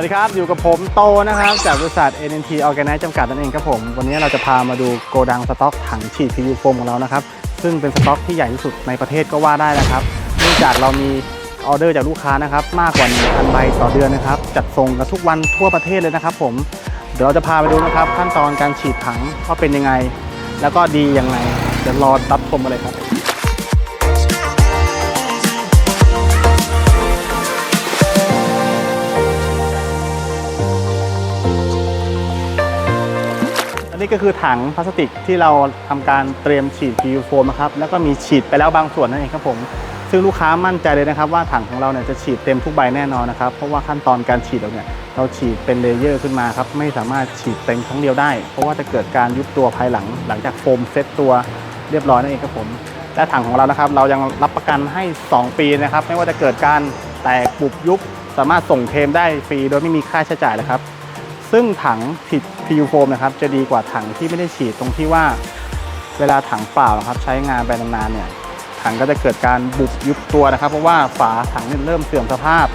วัสดีครับ อยู่กับผมโตนะครับ จากบริษัท NNT Organize จำกัดนั่นเองครับผม วันนี้เราจะพามาดูโกดังสต็อกถังฉีด PU โฟมของเรานะครับ ซึ่งเป็นสต็อกที่ใหญ่ที่สุดในประเทศก็ว่าได้นะครับ เนื่องจากเรามีออเดอร์จากลูกค้านะครับ มากกว่า1,000ใบต่อเดือนนะครับ จัดส่งกันทุกวันทั่วประเทศเลยนะครับผม เดี๋ยวเราจะพาไปดูนะครับ ขั้นตอนการฉีดถังว่าเป็นยังไง แล้วก็ดียังไงเดี๋ยวรอรับชมกันเลยครับ นนี้ก็คือถังพลาสติกที่เราทำการเตรียมฉีด PU โฟมนะครับแล้วก็มีฉีดไปแล้วบางส่วนนั่นเองครับผมซึ่งลูกค้ามั่นใจเลยนะครับว่าถังของเราเนี่ยจะฉีดเต็มทุกใบแน่นอนนะครับเพราะว่าขั้นตอนการฉีดเราเนี่ยเราฉีดเป็นเลเยอร์ขึ้นมาครับไม่สามารถฉีดเต็มครั้งเดียวได้ เพราะว่าจะเกิดการยุบตัวภายหลัง หลังจากโฟมเซ็ตตัวเรียบร้อยนั่นเองครับผมและถังของเรานะครับเรายังรับประกันให้ 2 ปีนะครับไม่ว่าจะเกิดการแตกบุบยุบสามารถส่งเคลมได้ฟรีโดยไม่มีค่าใช้จ่ายเลยครับ ซึ่งถังผิด PU โฟมนะครับจะดีกว่าถังที่ไม่ได้ฉีดตรงที่ว่า เวลาถังเปล่านะครับใช้งานไปนานๆเนี่ยถังก็จะเกิดการบุบยุบตัวนะครับ เพราะว่าฝาถังเนี่ยเริ่มเสื่อมสภาพ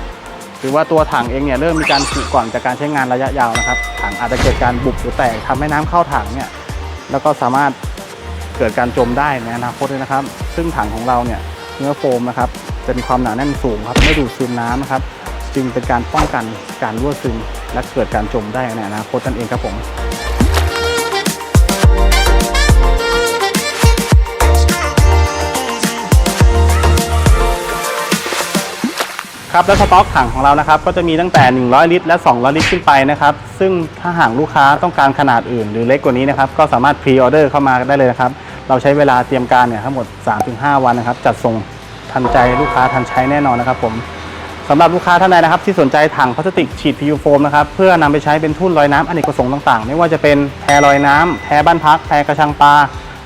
หรือว่าตัวถังเองเนี่ยเริ่มมีการผุก่อนจากการใช้งานระยะยาวนะครับ ถังอาจจะเกิดการบุบหรือแตกทำให้น้ำเข้าถังเนี่ยแล้วก็สามารถเกิดการจมได้ในอนาคตเลยนะครับ ซึ่งถังของเราเนี่ยเนื้อโฟมนะครับจะมีความหนาแน่นสูงครับไม่ดูดซึมน้ำนะครับ จึงเป็นการป้องกันการรั่วซึม และเกิดการจมได้ในอนาคตนั่นเองครับผมครับและสต็อกถังของเรานะครับก็จะมีตั้งแต่ 100 ลิตร และ 200 ลิตรขึ้นไปนะครับซึ่งถ้าหากลูกค้าต้องการขนาดอื่น หรือเล็กกว่านี้นะครับก็สามารถพรีออเดอร์เข้ามาได้เลยนะครับเราใช้เวลาเตรียมการเนี่ยทั้งหมด 3-5 วันนะครับจัดส่งทันใจลูกค้าทันใช้แน่นอนนะครับผม สำหรับลูกค้าท่านใดนะครับ ที่สนใจถังพลาสติกฉีด PU โฟมนะครับเพื่อนำไปใช้เป็นทุ่นลอยน้ำอเนกประสงค์ต่างๆ ไม่ว่าจะเป็นแพลอยน้ำแพบ้านพักแพกระชังปลา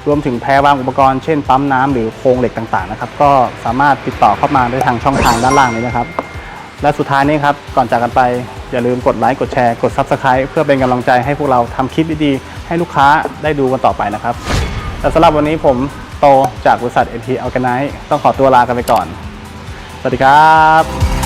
รวมถึงแพรวางอุปกรณ์เช่นปั๊มน้ำหรือโครงเหล็กต่างๆนะครับก็สามารถติดต่อเข้ามาได้ทางช่องทางด้านล่างนี้นะครับ และสุดท้ายนี้ครับก่อนจากกันไปอย่าลืมกดไลค์กดแชร์กด Subscribe เพื่อเป็นกำลังใจให้พวกเราทำคลิปดีๆให้ลูกค้าได้ดูกันต่อไปนะครับแต่สำหรับวันนี้ผมโตจากบริษัท NT Organize ต้องขอตัวลากันไปก่อน สวัสดีครับ